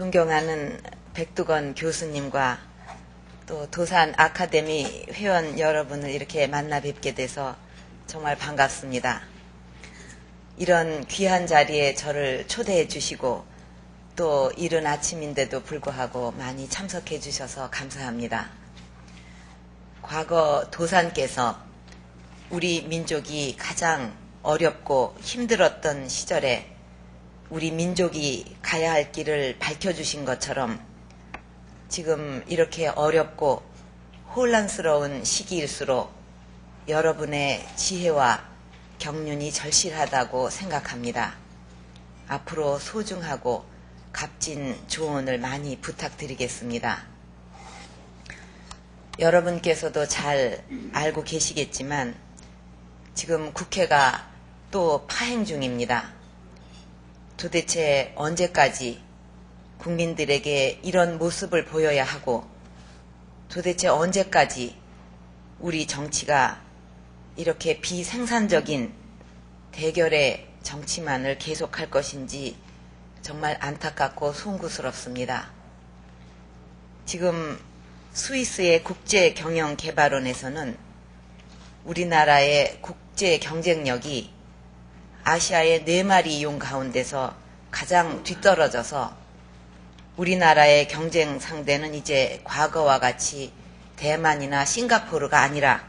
존경하는 백두건 교수님과 또 도산 아카데미 회원 여러분을 이렇게 만나 뵙게 돼서 정말 반갑습니다. 이런 귀한 자리에 저를 초대해 주시고 또 이른 아침인데도 불구하고 많이 참석해 주셔서 감사합니다. 과거 도산께서 우리 민족이 가장 어렵고 힘들었던 시절에 우리 민족이 가야 할 길을 밝혀주신 것처럼 지금 이렇게 어렵고 혼란스러운 시기일수록 여러분의 지혜와 경륜이 절실하다고 생각합니다. 앞으로 소중하고 값진 조언을 많이 부탁드리겠습니다. 여러분께서도 잘 알고 계시겠지만 지금 국회가 또 파행 중입니다. 도대체 언제까지 국민들에게 이런 모습을 보여야 하고 도대체 언제까지 우리 정치가 이렇게 비생산적인 대결의 정치만을 계속할 것인지 정말 안타깝고 송구스럽습니다. 지금 스위스의 국제경영개발원에서는 우리나라의 국제 경쟁력이 아시아의 네 마리 용 가운데서 가장 뒤떨어져서 우리나라의 경쟁 상대는 이제 과거와 같이 대만이나 싱가포르가 아니라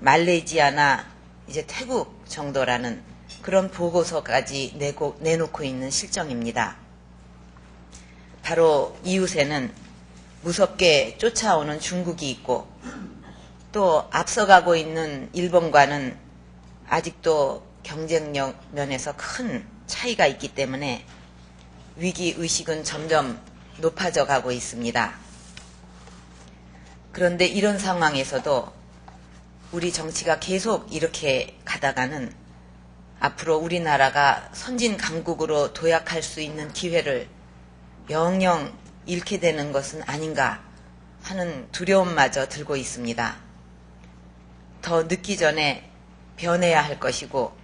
말레이시아나 이제 태국 정도라는 그런 보고서까지 내고, 내놓고 있는 실정입니다. 바로 이웃에는 무섭게 쫓아오는 중국이 있고 또 앞서가고 있는 일본과는 아직도 경쟁력 면에서 큰 차이가 있기 때문에 위기 의식은 점점 높아져 가고 있습니다. 그런데 이런 상황에서도 우리 정치가 계속 이렇게 가다가는 앞으로 우리나라가 선진 강국으로 도약할 수 있는 기회를 영영 잃게 되는 것은 아닌가 하는 두려움마저 들고 있습니다. 더 늦기 전에 변해야 할 것이고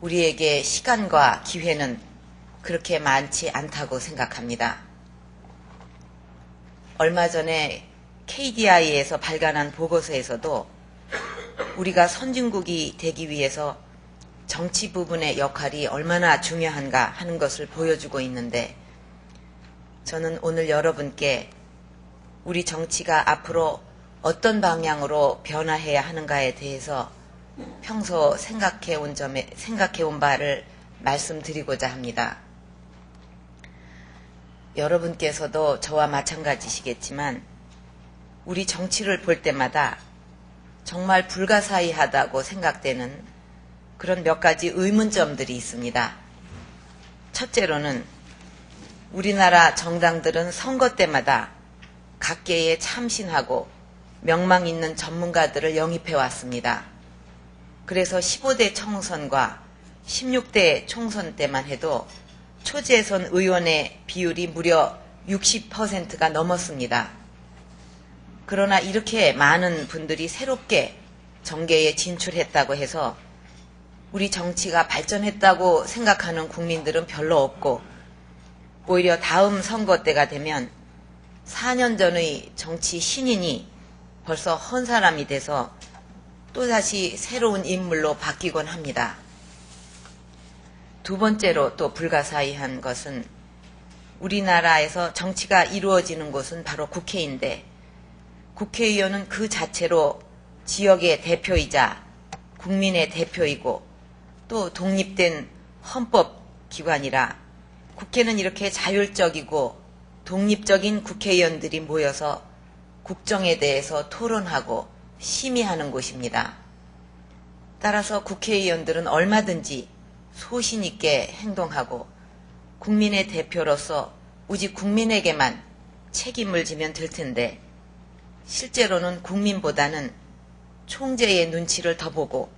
우리에게 시간과 기회는 그렇게 많지 않다고 생각합니다. 얼마 전에 KDI에서 발간한 보고서에서도 우리가 선진국이 되기 위해서 정치 부분의 역할이 얼마나 중요한가 하는 것을 보여주고 있는데 저는 오늘 여러분께 우리 정치가 앞으로 어떤 방향으로 변화해야 하는가에 대해서 평소 생각해 온 점에 생각해 온 바를 말씀드리고자 합니다. 여러분께서도 저와 마찬가지시겠지만 우리 정치를 볼 때마다 정말 불가사의하다고 생각되는 그런 몇 가지 의문점들이 있습니다. 첫째로는 우리나라 정당들은 선거 때마다 각계에 참신하고 명망 있는 전문가들을 영입해 왔습니다. 그래서 15대 총선과 16대 총선 때만 해도 초재선 의원의 비율이 무려 60%가 넘었습니다. 그러나 이렇게 많은 분들이 새롭게 정계에 진출했다고 해서 우리 정치가 발전했다고 생각하는 국민들은 별로 없고 오히려 다음 선거 때가 되면 4년 전의 정치 신인이 벌써 헌 사람이 돼서 또다시 새로운 인물로 바뀌곤 합니다. 두 번째로 또 불가사의한 것은 우리나라에서 정치가 이루어지는 곳은 바로 국회인데 국회의원은 그 자체로 지역의 대표이자 국민의 대표이고 또 독립된 헌법 기관이라 국회는 이렇게 자율적이고 독립적인 국회의원들이 모여서 국정에 대해서 토론하고 심의하는 곳입니다. 따라서 국회의원들은 얼마든지 소신 있게 행동하고 국민의 대표로서 오직 국민에게만 책임을 지면 될 텐데 실제로는 국민보다는 총재의 눈치를 더 보고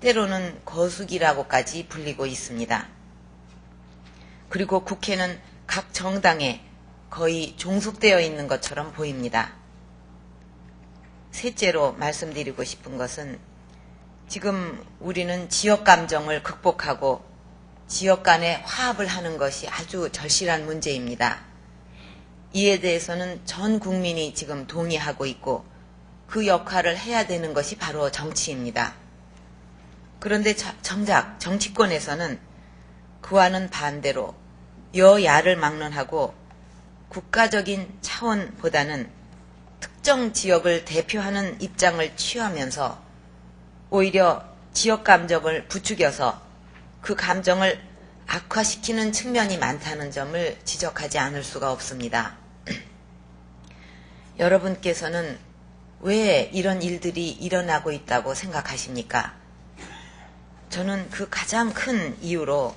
때로는 거수기라고까지 불리고 있습니다. 그리고 국회는 각 정당에 거의 종속되어 있는 것처럼 보입니다. 셋째로 말씀드리고 싶은 것은 지금 우리는 지역 감정을 극복하고 지역 간의 화합을 하는 것이 아주 절실한 문제입니다. 이에 대해서는 전 국민이 지금 동의하고 있고 그 역할을 해야 되는 것이 바로 정치입니다. 그런데 자- 정작 정치권에서는 그와는 반대로 여야를 막론하고 국가적인 차원보다는 특정 지역을 대표하는 입장을 취하면서 오히려 지역 감정을 부추겨서 그 감정을 악화시키는 측면이 많다는 점을 지적하지 않을 수가 없습니다. 여러분께서는 왜 이런 일들이 일어나고 있다고 생각하십니까? 저는 그 가장 큰 이유로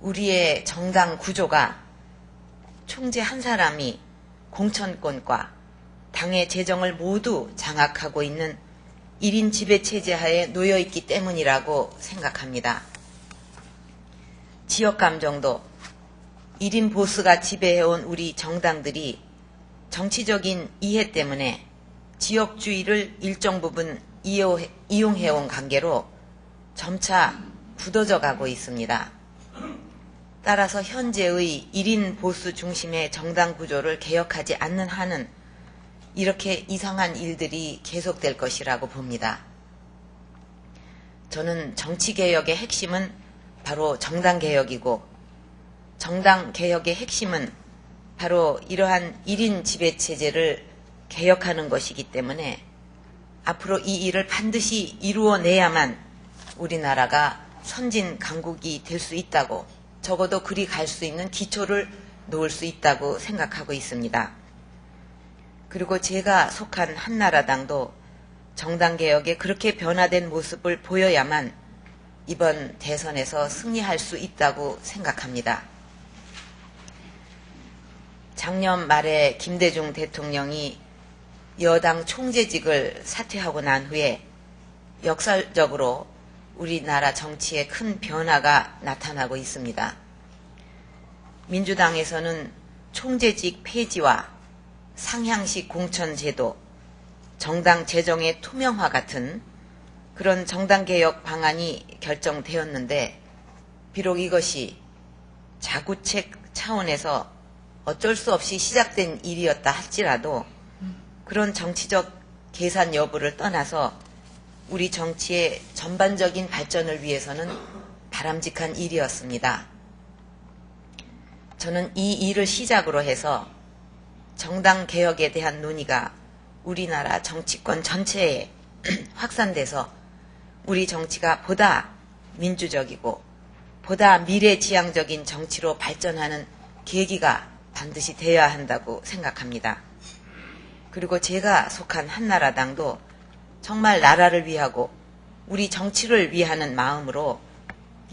우리의 정당 구조가 총재 한 사람이 공천권과 당의 재정을 모두 장악하고 있는 1인 지배 체제 하에 놓여 있기 때문이라고 생각합니다. 지역 감정도 1인 보스가 지배해온 우리 정당들이 정치적인 이해 때문에 지역주의를 일정 부분 이용해- 이용해온 관계로 점차 굳어져 가고 있습니다. 따라서 현재의 1인 보수 중심의 정당 구조를 개혁하지 않는 한은 이렇게 이상한 일들이 계속될 것이라고 봅니다. 저는 정치개혁의 핵심은 바로 정당개혁이고 정당개혁의 핵심은 바로 이러한 1인 지배체제를 개혁하는 것이기 때문에 앞으로 이 일을 반드시 이루어내야만 우리나라가 선진 강국이 될 수 있다고 적어도 그리 갈 수 있는 기초를 놓을 수 있다고 생각하고 있습니다. 그리고 제가 속한 한나라당도 정당개혁에 그렇게 변화된 모습을 보여야만 이번 대선에서 승리할 수 있다고 생각합니다. 작년 말에 김대중 대통령이 여당 총재직을 사퇴하고 난 후에 역사적으로 우리나라 정치에 큰 변화가 나타나고 있습니다. 민주당에서는 총재직 폐지와 상향식 공천제도, 정당 재정의 투명화 같은 그런 정당개혁 방안이 결정되었는데, 비록 이것이 자구책 차원에서 어쩔 수 없이 시작된 일이었다 할지라도 그런 정치적 계산 여부를 떠나서 우리 정치의 전반적인 발전을 위해서는 바람직한 일이었습니다. 저는 이 일을 시작으로 해서 정당 개혁에 대한 논의가 우리나라 정치권 전체에 확산돼서 우리 정치가 보다 민주적이고 보다 미래지향적인 정치로 발전하는 계기가 반드시 되어야 한다고 생각합니다. 그리고 제가 속한 한나라당도 정말 나라를 위하고 우리 정치를 위하는 마음으로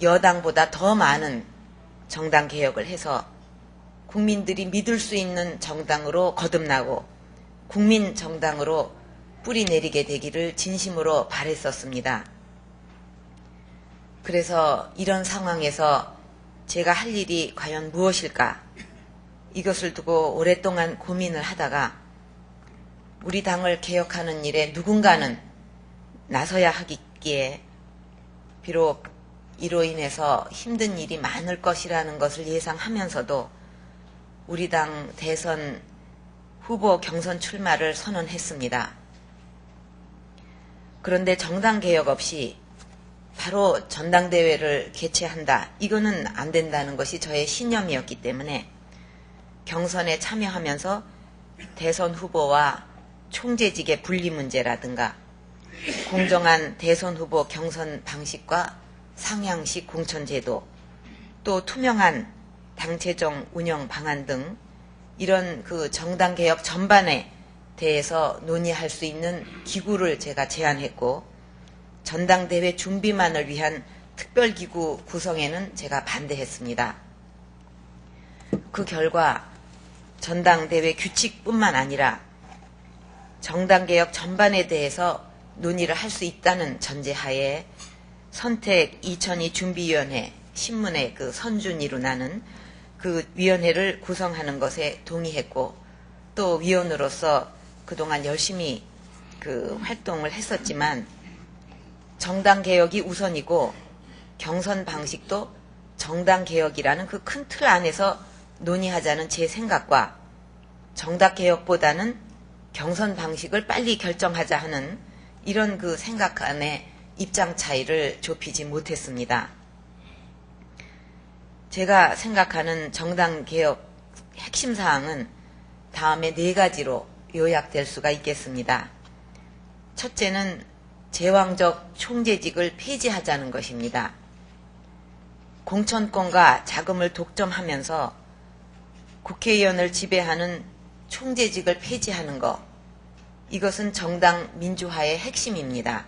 여당보다 더 많은 정당 개혁을 해서 국민들이 믿을 수 있는 정당으로 거듭나고 국민 정당으로 뿌리 내리게 되기를 진심으로 바랬었습니다. 그래서 이런 상황에서 제가 할 일이 과연 무엇일까? 이것을 두고 오랫동안 고민을 하다가 우리 당을 개혁하는 일에 누군가는 나서야 하기에 비록 이로 인해서 힘든 일이 많을 것이라는 것을 예상하면서도 우리 당 대선 후보 경선 출마를 선언했습니다. 그런데 정당 개혁 없이 바로 전당대회를 개최한다. 이거는 안 된다는 것이 저의 신념이었기 때문에 경선에 참여하면서 대선 후보와 총재직의 분리 문제라든가 공정한 대선 후보 경선 방식과 상향식 공천제도 또 투명한 당체정 운영 방안 등 이런 그 정당 개혁 전반에 대해서 논의할 수 있는 기구를 제가 제안했고 전당대회 준비만을 위한 특별기구 구성에는 제가 반대했습니다. 그 결과 전당대회 규칙뿐만 아니라 정당개혁 전반에 대해서 논의를 할 수 있다는 전제하에 선택 2002 준비위원회 신문의 그 선준위로 나는 그 위원회를 구성하는 것에 동의했고 또 위원으로서 그동안 열심히 그 활동을 했었지만 정당 개혁이 우선이고 경선 방식도 정당 개혁이라는 그 큰 틀 안에서 논의하자는 제 생각과 정당 개혁보다는 경선 방식을 빨리 결정하자 하는 이런 그 생각 안에 입장 차이를 좁히지 못했습니다. 제가 생각하는 정당 개혁 핵심 사항은 다음에 네 가지로 요약될 수가 있겠습니다. 첫째는 제왕적 총재직을 폐지하자는 것입니다. 공천권과 자금을 독점하면서 국회의원을 지배하는 총재직을 폐지하는 것, 이것은 정당 민주화의 핵심입니다.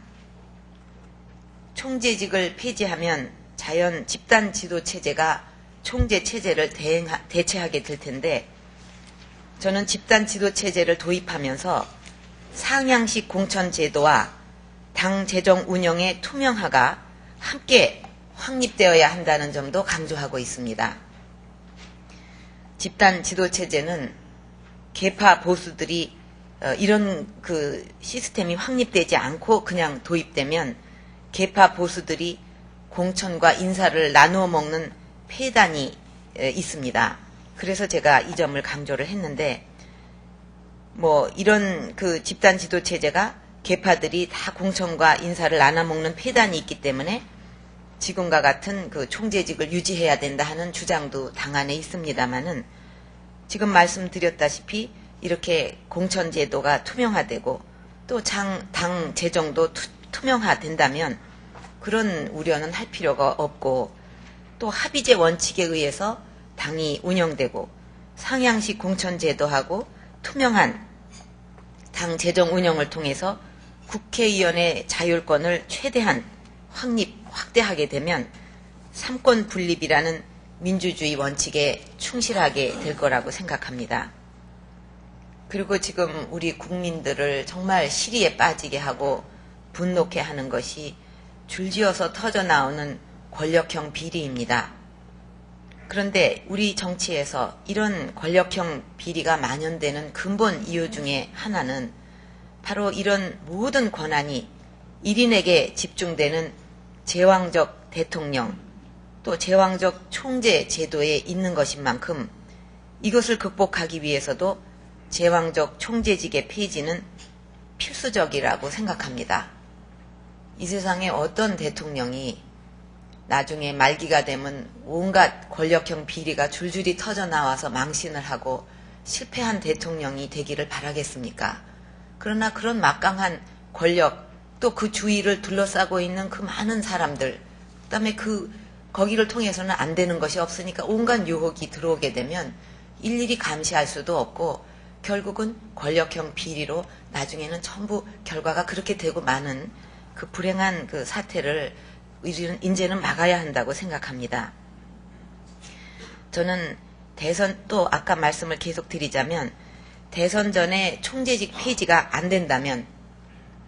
총재직을 폐지하면 자연 집단 지도 체제가 총재 체제를 대행하, 대체하게 될 텐데 저는 집단 지도 체제를 도입하면서 상향식 공천 제도와 당 재정 운영의 투명화가 함께 확립되어야 한다는 점도 강조하고 있습니다. 집단 지도 체제는 개파 보수들이 어, 이런 그 시스템이 확립되지 않고 그냥 도입되면 개파 보수들이 공천과 인사를 나누어 먹는 폐단이 에, 있습니다. 그래서 제가 이 점을 강조를 했는데 뭐 이런 그 집단 지도 체제가 개파들이 다 공천과 인사를 나눠 먹는 폐단이 있기 때문에 지금과 같은 그 총재직을 유지해야 된다 하는 주장도 당 안에 있습니다만은 지금 말씀드렸다시피 이렇게 공천 제도가 투명화되고 또당 재정도 투, 투명화된다면 그런 우려는 할 필요가 없고 또 합의제 원칙에 의해서 당이 운영되고 상향식 공천 제도하고 투명한 당 재정 운영을 통해서 국회의원의 자율권을 최대한 확립, 확대하게 되면 삼권 분립이라는 민주주의 원칙에 충실하게 될 거라고 생각합니다. 그리고 지금 우리 국민들을 정말 시리에 빠지게 하고 분노케 하는 것이 줄지어서 터져 나오는 권력형 비리입니다. 그런데 우리 정치에서 이런 권력형 비리가 만연되는 근본 이유 중에 하나는 바로 이런 모든 권한이 1인에게 집중되는 제왕적 대통령 또 제왕적 총재 제도에 있는 것인 만큼 이것을 극복하기 위해서도 제왕적 총재직의 폐지는 필수적이라고 생각합니다. 이 세상에 어떤 대통령이 나중에 말기가 되면 온갖 권력형 비리가 줄줄이 터져 나와서 망신을 하고 실패한 대통령이 되기를 바라겠습니까? 그러나 그런 막강한 권력 또 그 주위를 둘러싸고 있는 그 많은 사람들 그다음에 그 거기를 통해서는 안 되는 것이 없으니까 온갖 유혹이 들어오게 되면 일일이 감시할 수도 없고 결국은 권력형 비리로 나중에는 전부 결과가 그렇게 되고 많은 그 불행한 그 사태를 이제는 막아야 한다고 생각합니다. 저는 대선 또 아까 말씀을 계속 드리자면 대선 전에 총재직 폐지가 안 된다면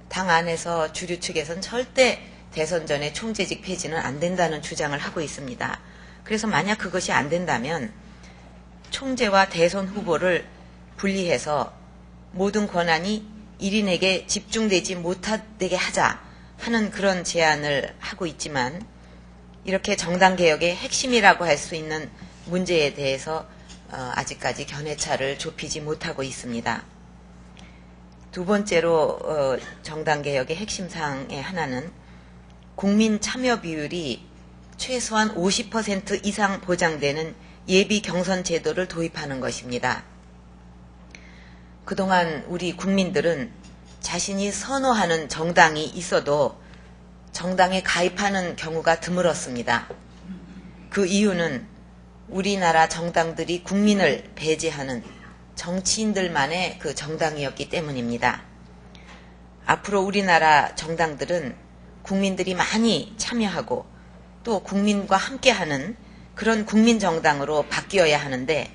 당 안에서 주류 측에선 절대 대선 전에 총재직 폐지는 안 된다는 주장을 하고 있습니다. 그래서 만약 그것이 안 된다면 총재와 대선 후보를 분리해서 모든 권한이 1인에게 집중되지 못하게 하자 하는 그런 제안을 하고 있지만 이렇게 정당 개혁의 핵심이라고 할 수 있는 문제에 대해서 어, 아직까지 견해차를 좁히지 못하고 있습니다. 두 번째로 어, 정당 개혁의 핵심 사항의 하나는 국민 참여 비율이 최소한 50% 이상 보장되는 예비 경선 제도를 도입하는 것입니다. 그동안 우리 국민들은 자신이 선호하는 정당이 있어도 정당에 가입하는 경우가 드물었습니다. 그 이유는 우리나라 정당들이 국민을 배제하는 정치인들만의 그 정당이었기 때문입니다. 앞으로 우리나라 정당들은 국민들이 많이 참여하고 또 국민과 함께하는 그런 국민 정당으로 바뀌어야 하는데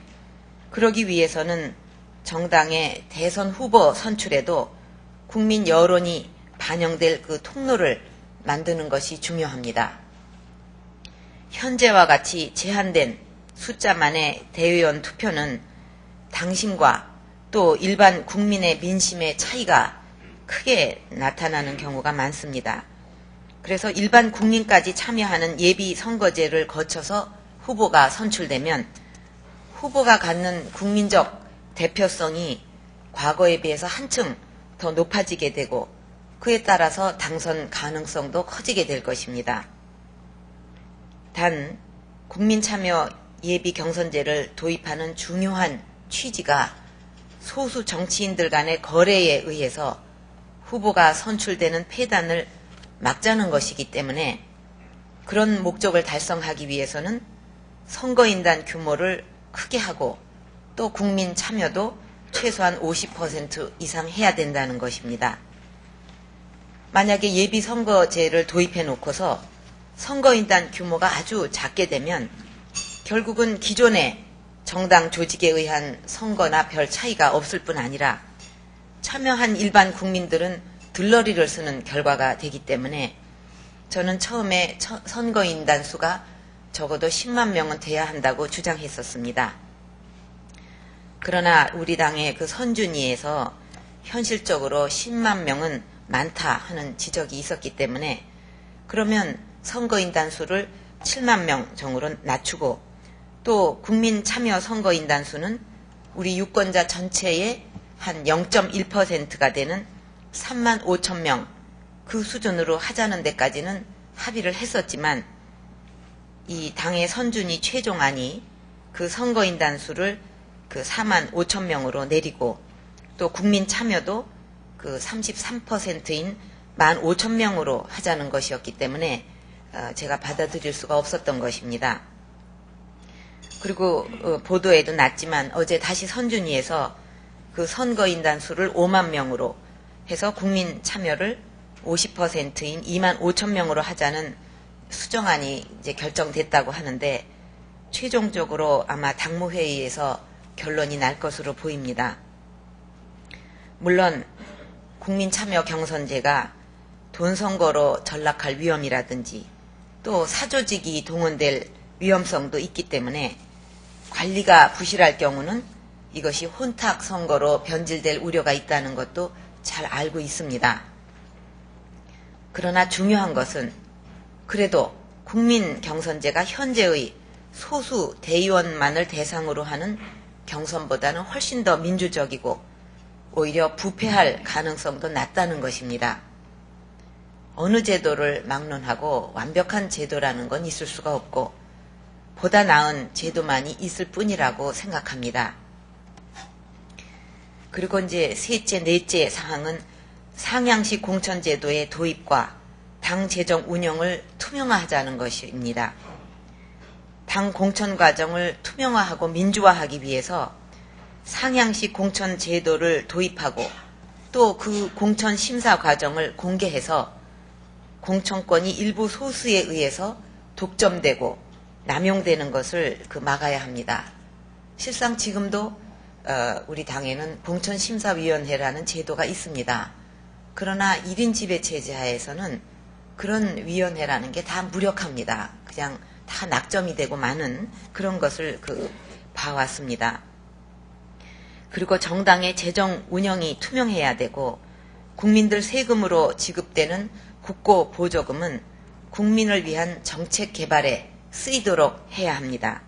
그러기 위해서는 정당의 대선 후보 선출에도 국민 여론이 반영될 그 통로를 만드는 것이 중요합니다. 현재와 같이 제한된 숫자만의 대의원 투표는 당신과 또 일반 국민의 민심의 차이가 크게 나타나는 경우가 많습니다. 그래서 일반 국민까지 참여하는 예비 선거제를 거쳐서 후보가 선출되면 후보가 갖는 국민적 대표성이 과거에 비해서 한층 더 높아지게 되고 그에 따라서 당선 가능성도 커지게 될 것입니다. 단 국민 참여 예비 경선제를 도입하는 중요한 취지가 소수 정치인들 간의 거래에 의해서 후보가 선출되는 폐단을 막자는 것이기 때문에 그런 목적을 달성하기 위해서는 선거인단 규모를 크게 하고 또 국민 참여도 최소한 50% 이상 해야 된다는 것입니다. 만약에 예비 선거제를 도입해 놓고서 선거인단 규모가 아주 작게 되면 결국은 기존의 정당 조직에 의한 선거나 별 차이가 없을 뿐 아니라 참여한 일반 국민들은 들러리를 쓰는 결과가 되기 때문에 저는 처음에 처- 선거인단 수가 적어도 10만 명은 돼야 한다고 주장했었습니다. 그러나 우리 당의 그 선준위에서 현실적으로 10만 명은 많다 하는 지적이 있었기 때문에 그러면 선거인단 수를 7만 명 정도로 낮추고 또 국민 참여 선거인단 수는 우리 유권자 전체의 한 0.1%가 되는 3만 5천 명 그 수준으로 하자는 데까지는 합의를 했었지만 이 당의 선준이 최종안이 그 선거인단 수를 그 4만 5천 명으로 내리고 또 국민 참여도 그 33%인 1만 5천 명으로 하자는 것이었기 때문에 어, 제가 받아들일 수가 없었던 것입니다. 그리고 어, 보도에도 났지만 어제 다시 선준위에서 그 선거인단 수를 5만 명으로 해서 국민 참여를 50%인 2만 5천 명으로 하자는 수정안이 이제 결정됐다고 하는데 최종적으로 아마 당무회의에서 결론이 날 것으로 보입니다. 물론 국민 참여 경선제가 돈 선거로 전락할 위험이라든지 또 사조직이 동원될 위험성도 있기 때문에 관리가 부실할 경우는 이것이 혼탁 선거로 변질될 우려가 있다는 것도 잘 알고 있습니다. 그러나 중요한 것은 그래도 국민 경선제가 현재의 소수 대의원만을 대상으로 하는 경선보다는 훨씬 더 민주적이고 오히려 부패할 가능성도 낮다는 것입니다. 어느 제도를 막론하고 완벽한 제도라는 건 있을 수가 없고 보다 나은 제도만이 있을 뿐이라고 생각합니다. 그리고 이제 셋째, 넷째 사항은 상향식 공천제도의 도입과 당 재정 운영을 투명화하자는 것입니다. 당 공천 과정을 투명화하고 민주화하기 위해서 상향식 공천 제도를 도입하고 또 그 공천 심사 과정을 공개해서 공천권이 일부 소수에 의해서 독점되고 남용되는 것을 그 막아야 합니다. 실상 지금도 어, 우리 당에는 공천심사위원회라는 제도가 있습니다. 그러나 1인 지배 체제 하에서는 그런 위원회라는 게 다 무력합니다. 그냥 다 낙점이 되고 마는 그런 것을 그 봐왔습니다. 그리고 정당의 재정 운영이 투명해야 되고 국민들 세금으로 지급되는 국고 보조금은 국민을 위한 정책 개발에 쓰이도록 해야 합니다.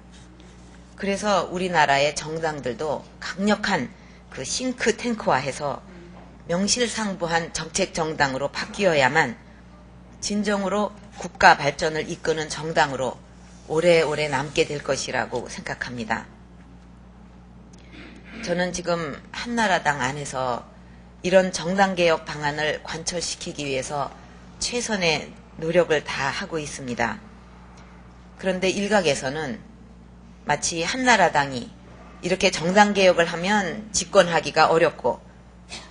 그래서 우리나라의 정당들도 강력한 그 싱크탱크화해서 명실상부한 정책 정당으로 바뀌어야만 진정으로 국가 발전을 이끄는 정당으로 오래오래 남게 될 것이라고 생각합니다. 저는 지금 한나라당 안에서 이런 정당개혁 방안을 관철시키기 위해서 최선의 노력을 다 하고 있습니다. 그런데 일각에서는 마치 한나라당이 이렇게 정당개혁을 하면 집권하기가 어렵고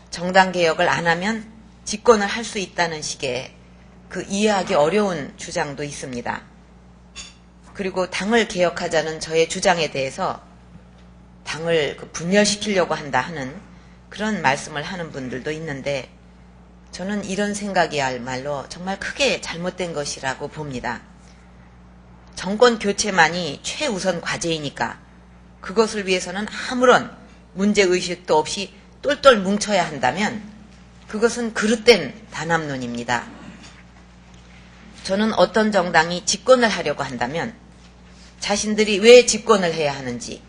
정당개혁을 안 하면 집권을 할 수 있다는 식의 그 이해하기 어려운 주장도 있습니다. 그리고 당을 개혁하자는 저의 주장에 대해서 당을 그 분열시키려고 한다 하는 그런 말씀을 하는 분들도 있는데 저는 이런 생각이야말로 정말 크게 잘못된 것이라고 봅니다. 정권 교체만이 최우선 과제이니까 그것을 위해서는 아무런 문제의식도 없이 똘똘 뭉쳐야 한다면 그것은 그릇된 단합론입니다. 저는 어떤 정당이 집권을 하려고 한다면 자신들이 왜 집권을 해야 하는지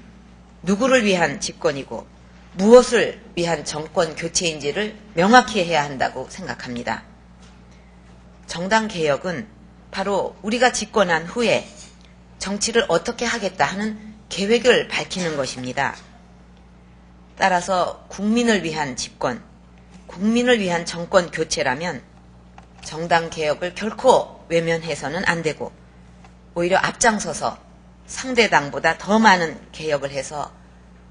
누구를 위한 집권이고 무엇을 위한 정권 교체인지를 명확히 해야 한다고 생각합니다. 정당 개혁은 바로 우리가 집권한 후에 정치를 어떻게 하겠다 하는 계획을 밝히는 것입니다. 따라서 국민을 위한 집권, 국민을 위한 정권 교체라면 정당 개혁을 결코 외면해서는 안 되고 오히려 앞장서서 상대 당보다 더 많은 개혁을 해서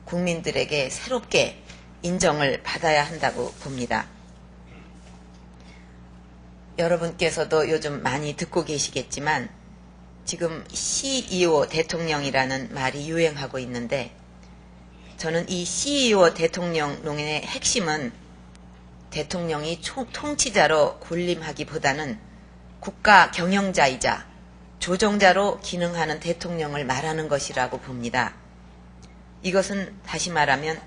국민들에게 새롭게 인정을 받아야 한다고 봅니다. 여러분께서도 요즘 많이 듣고 계시겠지만 지금 CEO 대통령이라는 말이 유행하고 있는데 저는 이 CEO 대통령론의 핵심은 대통령이 총, 통치자로 군림하기보다는 국가 경영자이자 조정자로 기능하는 대통령을 말하는 것이라고 봅니다. 이것은 다시 말하면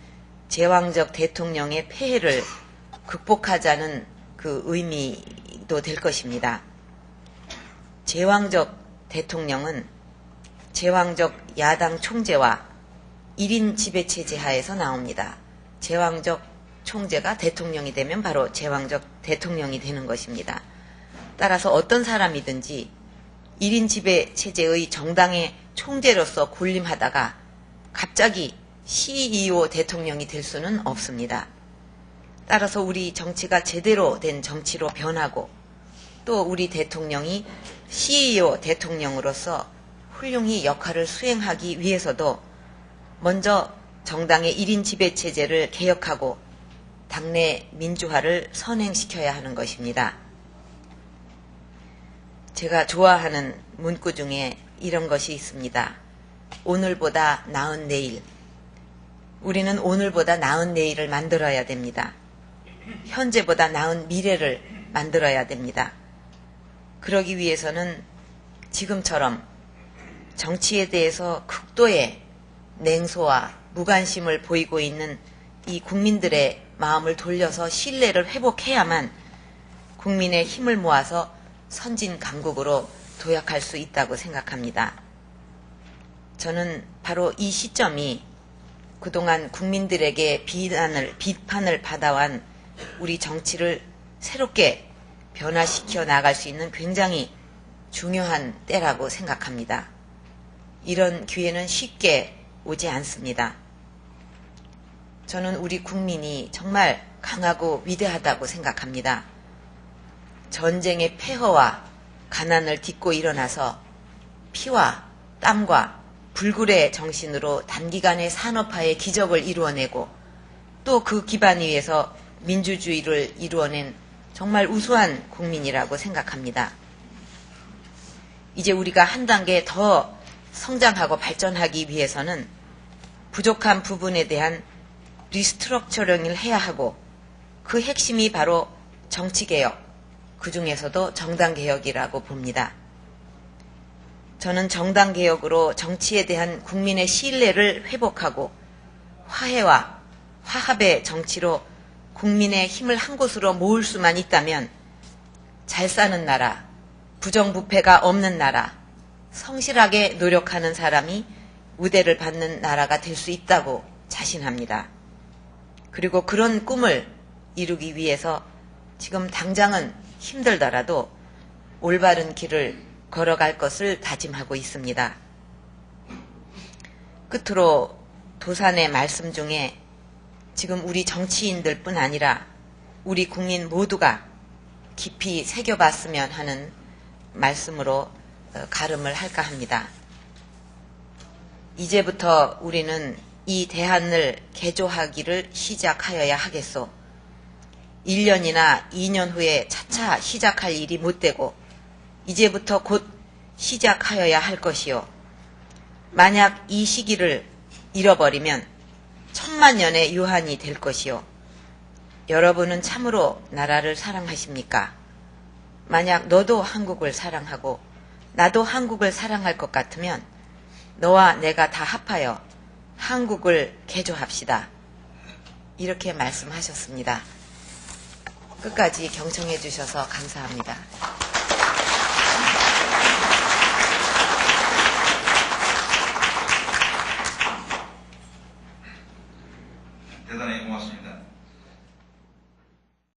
제왕적 대통령의 폐해를 극복하자는 그 의미도 될 것입니다. 제왕적 대통령은 제왕적 야당 총재와 1인 지배체제 하에서 나옵니다. 제왕적 총재가 대통령이 되면 바로 제왕적 대통령이 되는 것입니다. 따라서 어떤 사람이든지 1인 지배 체제의 정당의 총재로서 군림하다가 갑자기 CEO 대통령이 될 수는 없습니다. 따라서 우리 정치가 제대로 된 정치로 변하고 또 우리 대통령이 CEO 대통령으로서 훌륭히 역할을 수행하기 위해서도 먼저 정당의 1인 지배 체제를 개혁하고 당내 민주화를 선행시켜야 하는 것입니다. 제가 좋아하는 문구 중에 이런 것이 있습니다. 오늘보다 나은 내일. 우리는 오늘보다 나은 내일을 만들어야 됩니다. 현재보다 나은 미래를 만들어야 됩니다. 그러기 위해서는 지금처럼 정치에 대해서 극도의 냉소와 무관심을 보이고 있는 이 국민들의 마음을 돌려서 신뢰를 회복해야만 국민의 힘을 모아서 선진 강국으로 도약할 수 있다고 생각합니다. 저는 바로 이 시점이 그동안 국민들에게 비난을, 비판을 받아온 우리 정치를 새롭게 변화시켜 나갈 수 있는 굉장히 중요한 때라고 생각합니다. 이런 기회는 쉽게 오지 않습니다. 저는 우리 국민이 정말 강하고 위대하다고 생각합니다. 전쟁의 폐허와 가난을 딛고 일어나서 피와 땀과 불굴의 정신으로 단기간에 산업화의 기적을 이루어내고 또 그 기반 위에서 민주주의를 이루어낸 정말 우수한 국민이라고 생각합니다. 이제 우리가 한 단계 더 성장하고 발전하기 위해서는 부족한 부분에 대한 리스트럭처링을 해야 하고 그 핵심이 바로 정치개혁, 그 중에서도 정당개혁이라고 봅니다. 저는 정당개혁으로 정치에 대한 국민의 신뢰를 회복하고 화해와 화합의 정치로 국민의 힘을 한 곳으로 모을 수만 있다면 잘 사는 나라, 부정부패가 없는 나라, 성실하게 노력하는 사람이 우대를 받는 나라가 될 수 있다고 자신합니다. 그리고 그런 꿈을 이루기 위해서 지금 당장은 힘들더라도 올바른 길을 걸어갈 것을 다짐하고 있습니다. 끝으로 도산의 말씀 중에 지금 우리 정치인들 뿐 아니라 우리 국민 모두가 깊이 새겨봤으면 하는 말씀으로 어, 가름을 할까 합니다. 이제부터 우리는 이 대안을 개조하기를 시작하여야 하겠소. 1년이나 2년 후에 차차 시작할 일이 못 되고 이제부터 곧 시작하여야 할 것이요. 만약 이 시기를 잃어버리면 천만 년의 유한이 될 것이요. 여러분은 참으로 나라를 사랑하십니까? 만약 너도 한국을 사랑하고 나도 한국을 사랑할 것 같으면 너와 내가 다 합하여 한국을 개조합시다. 이렇게 말씀하셨습니다. 끝까지 경청해 주셔서 감사합니다.